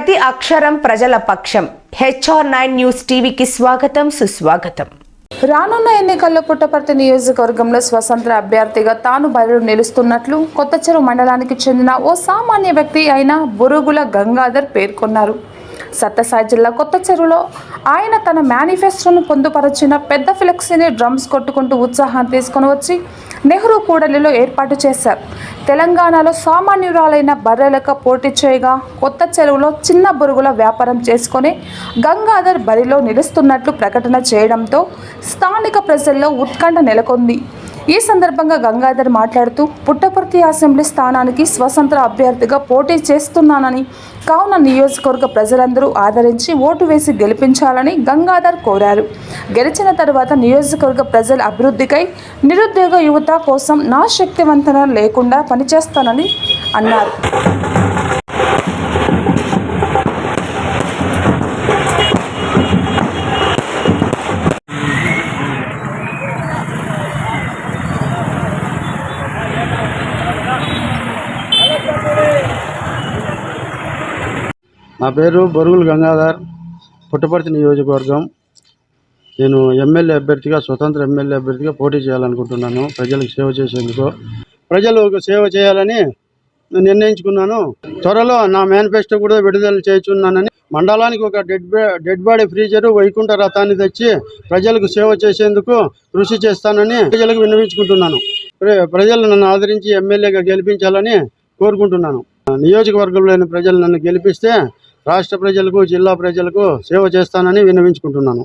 ప్రతి అక్షరం ప్రజల పక్షం. హెచ్ఆర్ నైన్ న్యూస్ టీవీకి స్వాగతం సుస్వాగతం. రానున్న ఎన్నికల్లో పుట్టపర్తి నియోజకవర్గంలో స్వతంత్ర అభ్యర్థిగా తాను బరిలో నిలుస్తున్నట్లు కొత్తచెరు మండలానికి చెందిన ఓ సామాన్య వ్యక్తి అయిన బురుగుల గంగాధర్ పేర్కొన్నారు. సత్తసాయి జిల్లా కొత్త చెరువులో ఆయన తన మేనిఫెస్టోను పొందుపరచిన పెద్ద ఫ్లెక్సీని డ్రమ్స్ కొట్టుకుంటూ ఉత్సాహం తీసుకొని వచ్చి నెహ్రూ కూడలిలో ఏర్పాటు చేశారు. తెలంగాణలో సామాన్యురాలైన బర్రెలకు పోటీ చేయగా కొత్త చెరువులో చిన్న బురుగుల వ్యాపారం చేసుకొని గంగాధర్ బరిలో నిలుస్తున్నట్లు ప్రకటన చేయడంతో స్థానిక ప్రజల్లో ఉత్కంఠ నెలకొంది. ఈ సందర్భంగా గంగాధర్ మాట్లాడుతూ పుట్టపర్తి అసెంబ్లీ స్థానానికి స్వతంత్ర అభ్యర్థిగా పోటీ చేస్తున్నానని కావున నియోజకవర్గ ప్రజలందరూ ఆదరించి ఓటు వేసి గెలిపించాలని గంగాధర్ కోరారు. గెలిచిన తర్వాత నియోజకవర్గ ప్రజల అభివృద్ధికై నిరుద్యోగ యువత కోసం నా శక్తివంతన లేకుండా పనిచేస్తానని అన్నారు. నా పేరు బొరుగులు గంగాధర్. పుట్టపర్తి నియోజకవర్గం. నేను ఎమ్మెల్యే అభ్యర్థిగా స్వతంత్ర ఎమ్మెల్యే అభ్యర్థిగా పోటీ చేయాలనుకుంటున్నాను. ప్రజలకు సేవ చేసేందుకు. ప్రజలకు సేవ చేయాలని నేను నిర్ణయించుకున్నాను. త్వరలో నా మేనిఫెస్టో కూడా విడుదల చేస్తున్నానని మండలానికి ఒక dead dead body freezer Vaikuntha రథాన్ని తెచ్చి ప్రజలకు సేవ చేసేందుకు కృషి చేస్తానని ప్రజలకు విన్నవించుకుంటున్నాను. ప్రజలు నన్ను ఆదరించి ఎమ్మెల్యేగా గెలిపించాలని కోరుకుంటున్నాను. నియోజకవర్గంలోని ప్రజలు నన్ను గెలిపిస్తే రాష్ట్ర ప్రజలకు జిల్లా ప్రజలకు సేవ చేస్తానని విన్నవించుకుంటున్నాను.